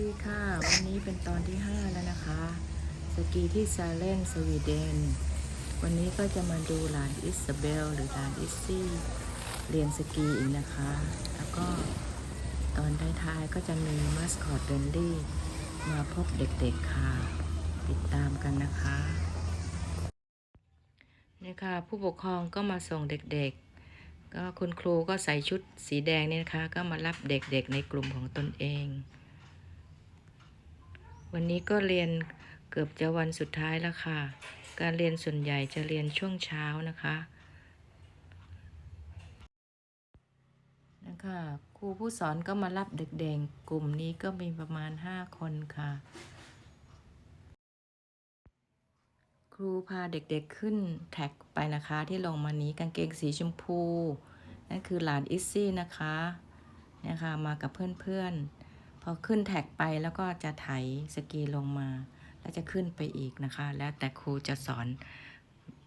ดีค่ะ วันนี้เป็นตอนที่ 5 แล้วนะคะ สกีที่ซาเลนสวีเดน วันนี้ก็จะมาดูหลานอิสเบล หรือหลานอิซซี่เรียนสกีอีกนะคะ แล้วก็ตอนท้ายๆก็จะมีมัสคอตเดนลี่มาพบเด็กๆค่ะ ติดตามกันนะคะนี่ค่ะผู้ปกครองก็มาส่งเด็กๆ ก็คุณครูก็ใส่ชุดสีแดงนี่นะคะ ก็มารับเด็กๆในกลุ่มของตนเอง วันนี้ก็เรียนเกือบจะวันสุดท้ายแล้วค่ะ การเรียนส่วนใหญ่จะเรียนช่วงเช้านะคะนะคะครูผู้สอนก็มารับเด็กๆ กลุ่มนี้ก็มีประมาณ 5 คนค่ะ ครูพาเด็กๆขึ้นแท็กไปนะคะที่ลงมานี้กางเกงสีชมพู นั่นคือหลานอิซซี่นะคะเนี่ยค่ะมากับเพื่อนๆ พอขึ้นแท็กไปแล้วก็จะไถสกีลงมา แล้วจะขึ้นไปอีกนะคะ แล้วแต่ครูจะสอน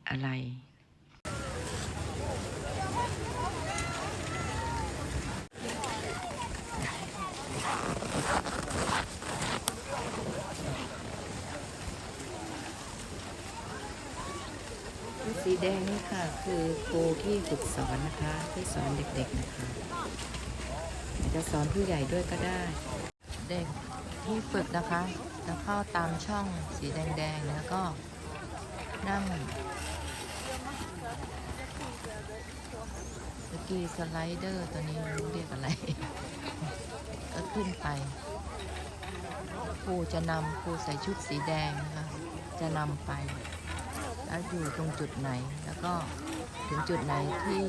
อะไรสีแดงนี่ค่ะ คือครูที่ฝึกสอนนะคะ ที่สอนเด็กๆนะคะ จจะสอนผู้ใหญ่ด้วยก็ได้ เด็กที่ฝึกนะคะจะเข้าตามช่องสีแดงๆ แล้วก็นั่งสกีสไลเดอร์ตัวนี้เรียกอะไร ก็ขึ้นไปครูจะนำครูใส่ชุดสีแดงนะคะจะนำไป แล้วอยู่ตรงจุดไหนแล้วก็ถึงจุดไหนที่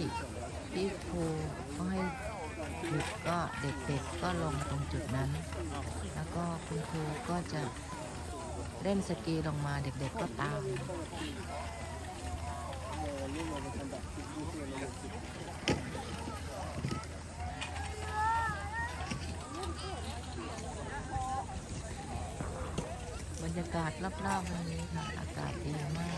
ที่ครูก็ให้หยุด ก็เด็กๆก็ลงตรงจุดนั้น แล้วก็คุณครูก็จะเล่นสกีลงมาเด็กๆก็ตามบรรยากาศรอบๆวันนี้ค่ะอากาศดีมาก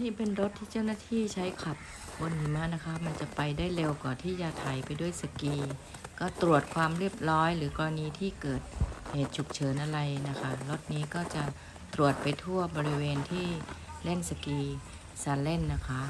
นี่เป็นรถที่เจ้าหน้าที่ใช้ขับบนหิมะนะคะ มันจะไปได้เร็วกว่าที่จะไถไปด้วยสกี ก็ตรวจความเรียบร้อย หรือกรณีที่เกิดเหตุฉุกเฉินอะไรนะคะ รถนี้ก็จะตรวจไปทั่วบริเวณที่เล่นสกีซาเล่นนะคะ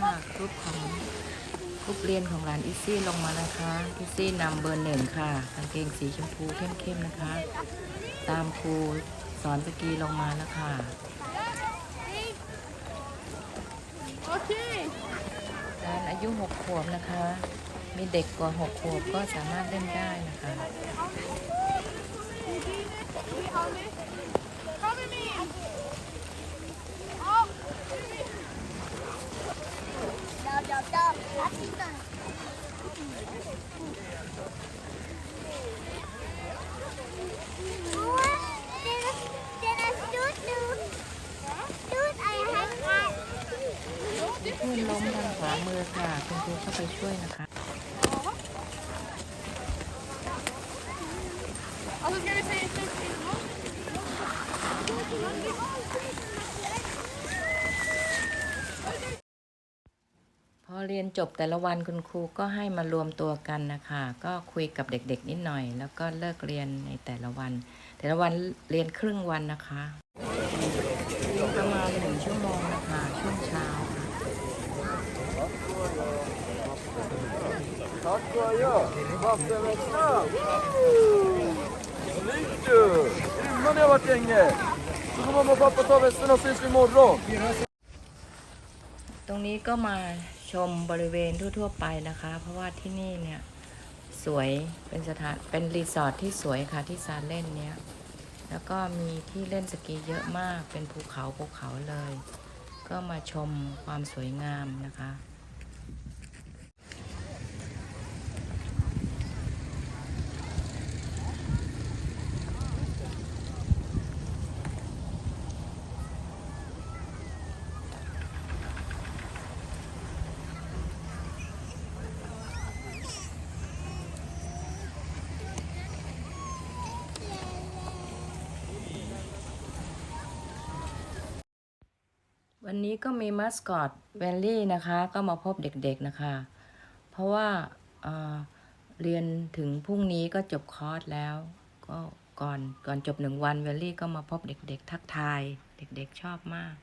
ค่ะก รุ๊ปของรุ๊ปเรียนของร้านอิซี่ลงมานะคะอิซี่นำเบอร์หนึ่งค่ะกางเกงสีชมพูเข้มๆนะคะ ตามครูสอนสกีลงมาแล้วค่ะ Okej. ร้านอายุหกขวบนะคะ มีเด็กกว่าหกขวบก็สามารถเล่นได้นะคะ Kom med mig. Ja. Dav, dav, dav. Den är stor nu. Stor är här. มีเพื่อนล้มทางขวามือค่ะ คุณครูเข้าไปช่วยนะคะพอเรียนจบแต่ละวันคุณครูก็ให้มารวมตัวกันนะคะ ก็คุยกับเด็กๆ นิดหน่อย แล้วก็เลิกเรียนในแต่ละวัน แต่ละวันเรียนครึ่งวันนะคะ ประมาณหนึ่งชั่วโมงนะคะช่วงเช้า ค่ะ Tack och adjö! Vattenväxlarna! Snyggt du! Grymma ni har varit länge! Så får mamma och pappa ta västarna och ses imorgon! ตรงนี้ก็มาชมบริเวณทั่วๆไปนะคะ เพราะว่าที่นี่เนี่ยสวยเป็นสถานเป็นรีสอร์ทที่สวยค่ะที่ซานเล่นเนี้ยแล้วก็มีที่เล่นสกีเยอะมากเป็นภูเขาภูเขาเลย ก็มาชมความสวยงามนะคะ วันนี้ก็มีมัสคอตแวลลี่นะคะ ก็มาพบเด็กๆนะคะ เพราะว่าเเรียนถึงพรุ่งนี้ก็จบคอร์สแล้ว ก็ก่อนก่อนจบหนึ่งวันแวลลี่ก็มาพบเด็กๆ ทักทาย เด็กๆชอบมาก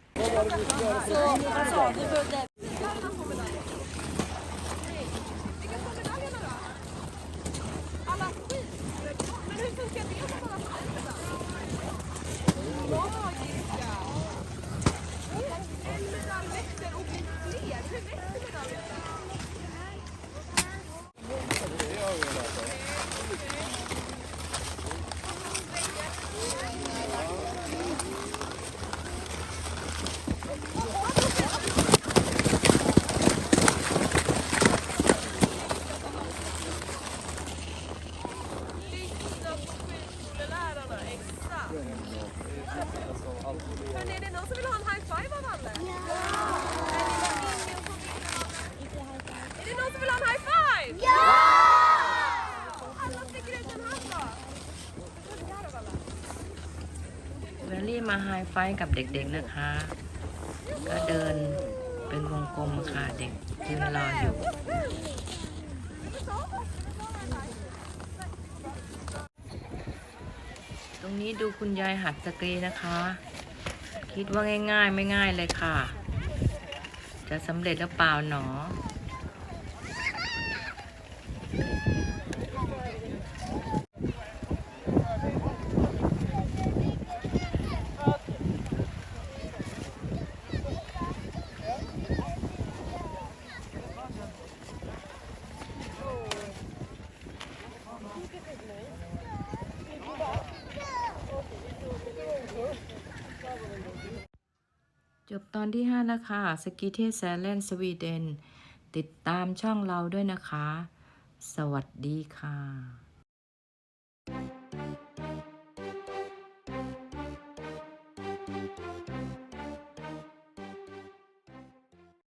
Oh, ไฮไฟกับเด็กๆนะคะ ก็เดินเป็นวงกลมค่ะเด็กยืนรออยู่ ตรงนี้ดูคุณยายหัดสกรีนะคะ คิดว่าง่ายๆ ไม่ง่ายเลยค่ะ จะสำเร็จหรือเปล่าหนอ ตอนที่ 5 นะคะสกีเทสแซลเลนสวีเดน ติดตามช่องเราด้วยนะคะ สวัสดีค่ะ